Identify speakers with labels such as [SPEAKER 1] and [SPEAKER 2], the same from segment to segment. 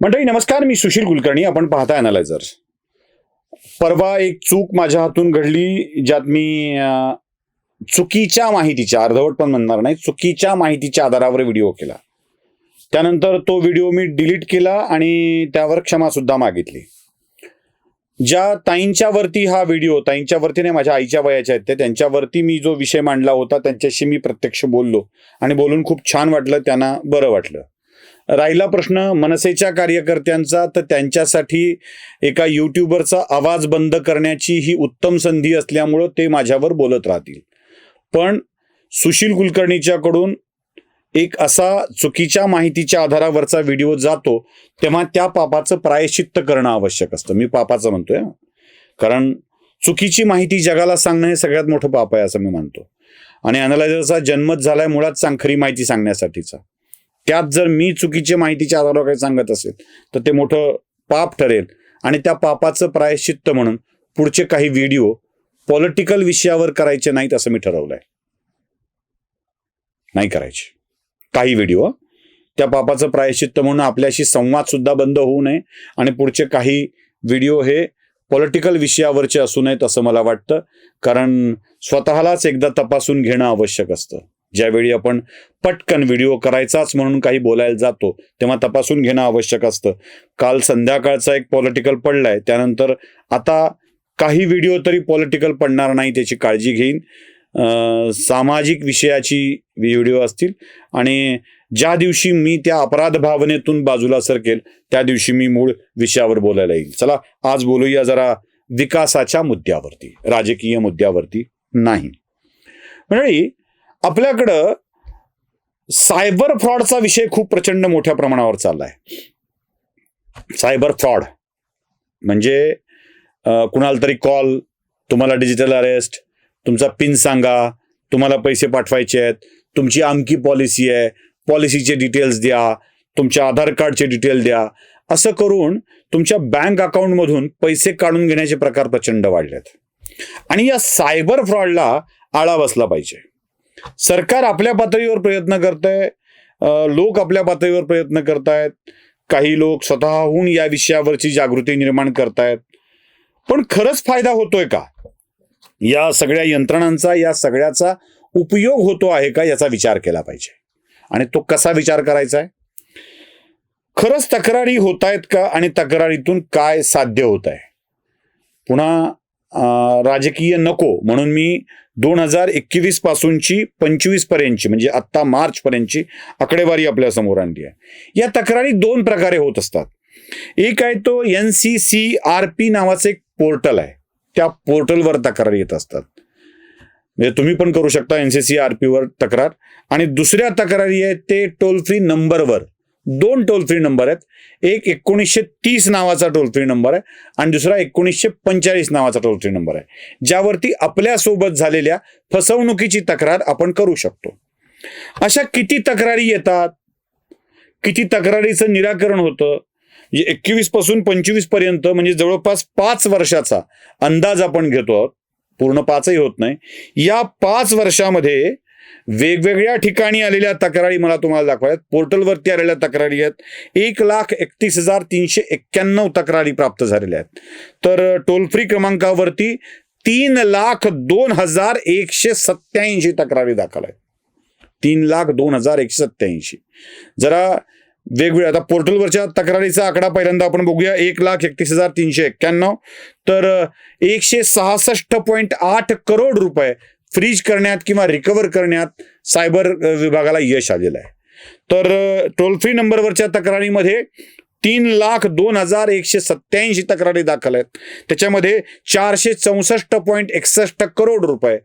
[SPEAKER 1] मंडळी नमस्कार मी सुशील कुलकर्णी. आपण पाहता अनालायझर परवा एक चूक माझ्या हातून घडली ज्यात मी चुकीच्या माहितीच्या अर्धवट पण म्हणणार नाही चुकीच्या माहितीच्या आधारावर व्हिडिओ केला. त्यानंतर तो व्हिडिओ मी डिलीट केला आणि त्यावर क्षमा सुद्धा मागितली. ज्या ताईंच्या वरती हा व्हिडिओ ताईंच्या वरती नाही माझ्या आईच्या वयाच्या आहेत त्या त्यांच्यावरती मी जो विषय मांडला होता त्यांच्याशी मी प्रत्यक्ष बोललो. आणि बोलून खूप छान वाटलं त्यांना बरं वाटलं. राहिला प्रश्न मनसेच्या कार्यकर्त्यांचा तर त्यांच्यासाठी एका यूट्यूबरचा आवाज बंद करण्याची ही उत्तम संधी असल्यामुळं ते माझ्यावर बोलत राहतील. पण सुशील कुलकर्णीच्याकडून एक असा चुकीच्या माहितीच्या आधारावरचा व्हिडिओ जातो तेव्हा त्या पापाचं प्रायश्चित्त करणं आवश्यक असतं. मी पापाचं म्हणतोय कारण चुकीची माहिती जगाला सांगणं हे सगळ्यात मोठं पाप आहे असं मी मानतो आणि अनालायझरचा जन्मच झालाय मुळात चांखरी माहिती सांगण्यासाठीचा. त्यात जर मी चुकीच्या माहितीच्या आधारावर काही सांगत असेल तर ते मोठं पाप ठरेल. आणि त्या पापाचं प्रायश्चित्त म्हणून पुढचे काही व्हिडिओ पॉलिटिकल विषयावर करायचे नाहीत असं मी ठरवलंय. नाही करायचे. काही व्हिडिओ त्या पापाचं प्रायश्चित्त म्हणून आपल्याशी संवाद सुद्धा बंद होऊ नये आणि पुढचे काही व्हिडिओ हे पॉलिटिकल विषयावरचे असू नयेत असं मला वाटतं कारण स्वतःलाच एकदा तपासून घेणं आवश्यक असतं. ज्यावेळी आपण पटकन व्हिडिओ करायचाच म्हणून काही बोलायला जातो तेव्हा तपासून घेणं आवश्यक असतं. काल संध्याकाळचा एक पॉलिटिकल पडलाय त्यानंतर आता काही व्हिडिओ तरी पॉलिटिकल पडणार नाही त्याची काळजी घेईन. सामाजिक विषयाची व्हिडिओ असतील आणि ज्या दिवशी मी त्या अपराध भावनेतून बाजूला सरकेल त्या दिवशी मी मूळ विषयावर बोलायला येईल. चला आज बोलूया जरा विकासाच्या मुद्द्यावरती राजकीय मुद्द्यावरती नाही. मंडळी आपल्याकडं सायबर फ्रॉडचा विषय खूप प्रचंड मोठ्या प्रमाणावर चाललाय. सायबर फ्रॉड म्हणजे कुणाला तरी कॉल तुम्हाला डिजिटल अरेस्ट तुमचा पिन सांगा तुम्हाला पैसे पाठवायचे आहेत तुमची आमकी पॉलिसी आहे पॉलिसीचे डिटेल्स द्या तुमच्या आधार कार्डचे डिटेल द्या असं करून तुमच्या बँक अकाउंटमधून पैसे काढून घेण्याचे प्रकार प्रचंड वाढलेत. आणि या सायबर फ्रॉडला आळा बसला पाहिजे. सरकार आपल्या पातळीवर प्रयत्न करत आहे लोक आपल्या पातळीवर प्रयत्न करतायत. काही लोक स्वतःहून या विषयावरची जागृती निर्माण करतायत. पण खरंच फायदा होतोय का? या सगळ्या यंत्रणांचा या सगळ्याचा उपयोग होतो आहे का याचा विचार केला पाहिजे? आणि तो कसा विचार करायचा आहे खरंच तक्रारी होत आहेत का आणि तक्रारीतून काय साध्य होत आहे पुन्हा राजकीय नको म्हणून मी दोन हजार एकवीस पासूनची पंचवीस पर्यंतची म्हणजे आत्ता मार्च पर्यंतची आकडेवारी आपल्यासमोर आणली आहे. या तक्रारी दोन प्रकारे होत असतात. एक आहे तो N C C R P नावाचं एक पोर्टल आहे. त्या पोर्टलवर तक्रारी येत असतात. म्हणजे तुम्ही पण करू शकता एन सी सी आर वर तक्रार. आणि दुसऱ्या तक्रारी आहेत ते टोल फ्री नंबरवर. दोन टोल फ्री नंबर आहेत. एक एकोणीसशे तीस नावाचा टोल फ्री नंबर आहे आणि दुसरा एकोणीसशे पंचेचाळीस नावाचा टोल फ्री नंबर आहे. ज्यावरती आपल्यासोबत झालेल्या फसवणुकीची तक्रार आपण करू शकतो. अशा किती तक्रारी येतात? किती तक्रारीचं निराकरण होतं? एकवीसपासून पंचवीसपर्यंत म्हणजे जवळपास पाच वर्षाचा अंदाज आपण घेतो आहोत. पूर्ण पाचही होत नाही. या पाच वर्षामध्ये वेगवेगळ्या ठिकाणी आलेल्या तक्रारी मला तुम्हाला दाखवायत. पोर्टलवरती आलेल्या तक्रारी आहेत. एक लाख एकतीस हजार तीनशे एक्क्याण्णव तक्रारी प्राप्त झालेल्या आहेत. तर टोल फ्री क्रमांकावरती तीन लाख दोन हजार एकशे सत्याऐंशी तक्रारी दाखल आहेत. तीन लाख दोन हजार एकशे सत्याऐंशी जरा वेगवेगळ्या आता पोर्टलवरच्या तक्रारीचा आकडा पहिल्यांदा आपण बघूया. एक लाख एकतीस हजार तीनशे एक्क्याण्णव. तर एकशे सहासष्ट पॉईंट आठ करोड रुपये फ्रीज करण्यात किंवा रिकवर करण्यात सायबर विभागाला यश आलेलं आहे. तर टोल फ्री नंबरवरच्या तक्रारीमध्ये तीन लाख दोन हजार एकशे सत्याऐंशी तक्रारी दाखल आहेत. त्याच्यामध्ये चारशे चौसष्ट पॉईंट एकसष्ट करोड रुपये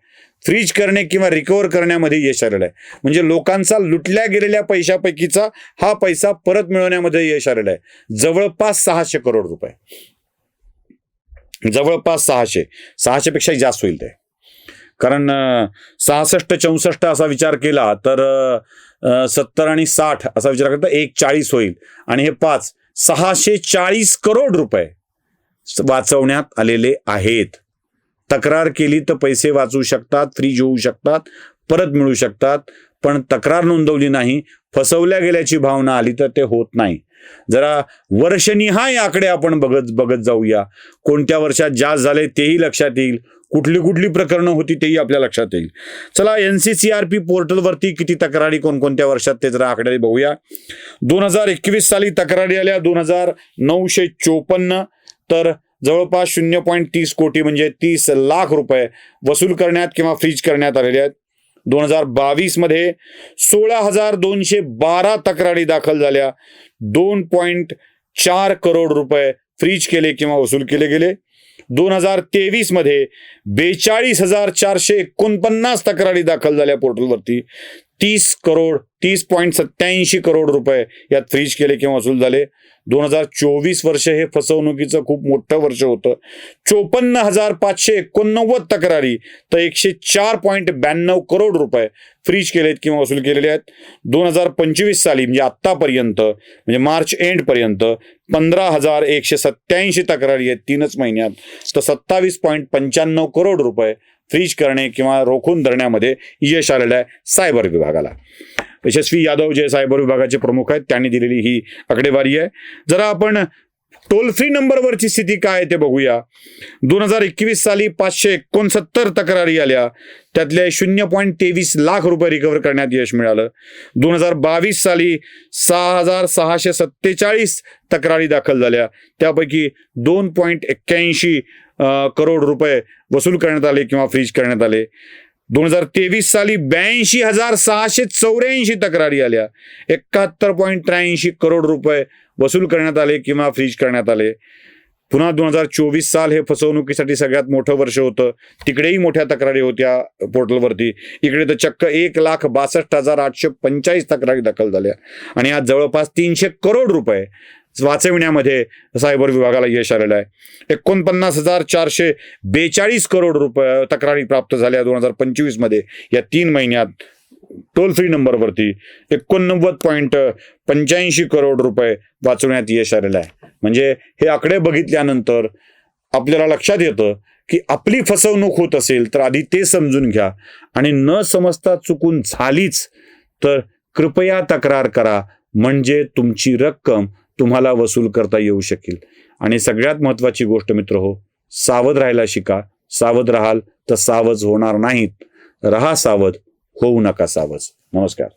[SPEAKER 1] फ्रीज करणे किंवा रिकवर करण्यामध्ये यश आलेलं आहे. म्हणजे लोकांचा लुटल्या गेलेल्या पैशापैकीचा हा पैसा परत मिळवण्यामध्ये यश आलेलं आहे. जवळपास सहाशे करोड रुपये. जवळपास सहाशे. सहाशे पेक्षा जास्त होईल ते. कारण सहासष्ट चौसष्ट असा विचार केला तर सत्तर आणि साठ असा विचार करता एक चाळीस होईल. आणि हे पाच सहाशे चाळीस करोड रुपये वाचवण्यात आलेले आहेत. तक्रार केली तर पैसे वाचू शकतात फ्रीज होऊ शकतात परत मिळू शकतात पण तक्रार नोंदवली नाही फसवल्या गेल्याची भावना आली तर ते होत नाही. जरा वर्षनिहाय आकडे आपण बघत बघत जाऊया. कोणत्या वर्षात जास्त झाले तेही लक्षात येईल. कुठली कुठली प्रकरणं होती तेही आपल्या लक्षात येईल. चला N C C R P पोर्टलवरती किती तक्रारी कोणकोणत्या वर्षात ते जरा आकडे बघूया. दोन हजार एकवीस साली तक्रारी आल्या दोन हजार नऊशे चोपन्न. तर जवळपास शून्य पॉईंट तीस कोटी म्हणजे तीस लाख रुपये वसूल करण्यात किंवा फ्रीज करण्यात आलेले आहेत. दोन हजार बावीसमध्ये सोळा हजार दोनशे बारा तक्रारी दाखल झाल्या. दोन पॉईंट चार करोड रुपये फ्रीज केले किंवा वसूल केले गेले. दोन हजार तेवीसमध्ये बेचाळीस हजार चारशे एकोणपन्नास तक्रारी दाखल झाल्या पोर्टलवरती. तीस करोड तीस पॉईंट सत्याऐंशी करोड रुपये यात फ्रीज केले किंवा वसूल झाले. दोन हजार चोवीस वर्ष हे फसवणुकीचं खूप मोठं वर्ष होतं. चोपन्न हजार पाचशे एकोणनव्वद तक्रारी तर एकशे चार पॉईंट ब्याण्णव करोड रुपये फ्रीज केलेत किंवा वसूल केलेले आहेत. दोन हजार पंचवीस साली म्हणजे आत्तापर्यंत म्हणजे मार्च एंडपर्यंत पंधरा हजार एकशे सत्याऐंशी तक्रारी आहेत तीनच महिन्यात. तर सत्तावीस पॉईंट पंच्याण्णव करोड रुपये फ्रीज करणे किंवा रोखून धरण्यामध्ये यश आलेलं आहे सायबर विभागाला. यशस्वी यादव जे सायबर विभागाचे प्रमुख आहेत त्यांनी दिलेली ही आकडेवारी आहे. जरा आपण टोल फ्री नंबरवरची स्थिती काय आहे ते बघूया. दोन हजार एकवीस साली पाचशे एकोणसत्तर तक्रारी आल्या. त्यातले शून्य पॉईंट तेवीस लाख रुपये रिकव्हर करण्यात यश मिळालं. दोन हजार बावीस साली सहा हजार सहाशे सत्तेचाळीस तक्रारी दाखल झाल्या. त्यापैकी दोन पॉईंट एक्क्याऐंशी करोड रुपये वसूल करण्यात आले किंवा फ्रीज करण्यात आले. दोन हजार तेवीस साली ब्याऐंशी हजार सहाशे चौऱ्याऐंशी तक्रारी आल्या. एकाहत्तर पॉईंट त्र्याऐंशी करोड रुपये वसूल करण्यात आले किंवा फ्रीज करण्यात आले. पुन्हा दोन हजार चोवीस साल हे फसवणुकीसाठी सगळ्यात मोठं वर्ष होतं. तिकडेही मोठ्या तक्रारी होत्या पोर्टलवरती. इकडे तर चक्क एक लाख बासष्ट हजार आठशे पंचाळीस तक्रारी दाखल झाल्या. आणि आज जवळपास तीनशे करोड रुपये वाचविण्यामध्ये सायबर विभागाला यश आलेलं आहे. एकोणपन्नास हजार चारशे बेचाळीस करोड रुपये तक्रारी प्राप्त झाल्या दोन हजार पंचवीसमध्ये या तीन महिन्यात टोल फ्री नंबरवरती एकोणनव्वद पॉईंट पंच्याऐंशी करोड रुपये वाचवण्यात यश आलेलं आहे. म्हणजे हे आकडे बघितल्यानंतर आपल्याला लक्षात येतं की आपली फसवणूक होत असेल तर आधी ते समजून घ्या आणि न समजता चुकून झालीच तर कृपया तक्रार करा. म्हणजे तुमची रक्कम तुम्हाला वसूल करता येऊ शकेल. आणि सगळ्यात महत्वाची गोष्ट मित्र हो सावध राहायला शिका. सावध राहाल तर सावध होणार नाहीत. रहा सावध होऊ नका सावध नमस्कार.